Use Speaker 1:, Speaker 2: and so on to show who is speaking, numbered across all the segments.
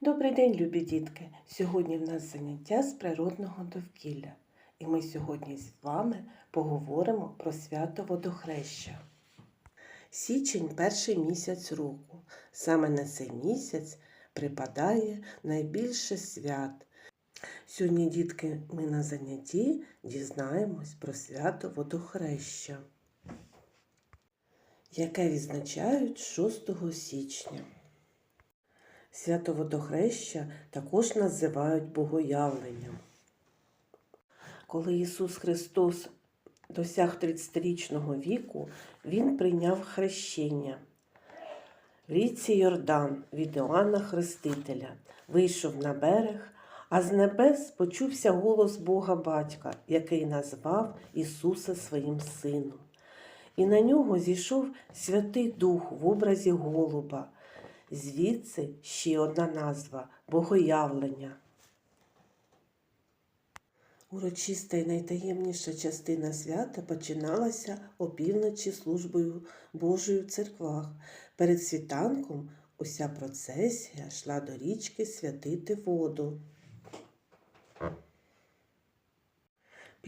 Speaker 1: Добрий день, любі дітки! Сьогодні в нас заняття з природного довкілля. І ми сьогодні з вами поговоримо про свято водохреща. Січень перший місяць року. Саме на цей місяць припадає найбільше свят. Сьогодні, дітки, ми на занятті дізнаємось про свято водохреща, яке відзначають 6 січня. Свято Водохреща також називають Богоявленням. Коли Ісус Христос досяг 30-річного віку, Він прийняв хрещення в річці Йордан від Іоанна Хрестителя, вийшов на берег, а з небес почувся голос Бога Батька, який назвав Ісуса своїм Сином. І на нього зійшов Святий Дух в образі голуба. Звідси ще одна назва Богоявлення. Урочиста і найтаємніша частина свята починалася опівночі службою Божою в церквах. Перед світанком уся процесія йшла до річки святити воду.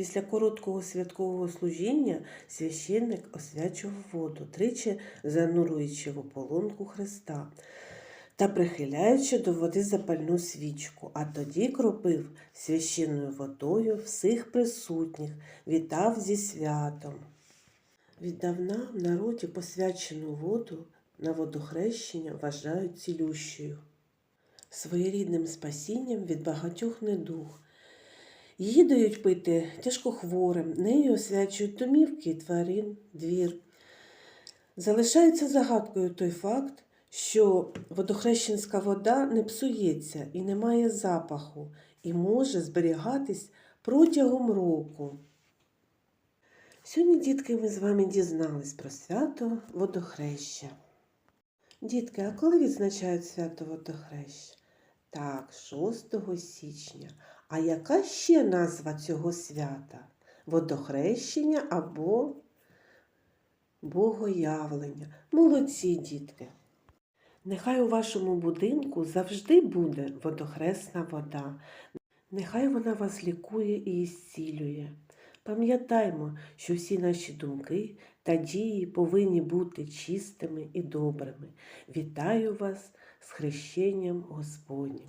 Speaker 1: Після короткого святкового служіння священник освячував воду, тричі зануруючи в ополонку Христа та прихиляючи до води запальну свічку, а тоді кропив священною водою всіх присутніх, вітав зі святом. Віддавна в народі посвячену воду на водохрещення вважають цілющою, своєрідним спасінням від багатьох недуг. Її дають пити тяжкохворим, нею освячують домівки, тварин, двір. Залишається загадкою той факт, що водохрещенська вода не псується і не має запаху, і може зберігатись протягом року. Сьогодні, дітки, ми з вами дізнались про свято водохреща. Дітки, а коли відзначають свято водохреща? Так, 6 січня. А яка ще назва цього свята? Водохрещення або Богоявлення. Молодці, дітки. Нехай у вашому будинку завжди буде водохресна вода. Нехай вона вас лікує і ісцілює. Пам'ятаймо, що всі наші думки та дії повинні бути чистими і добрими. Вітаю вас з хрещенням Господнім.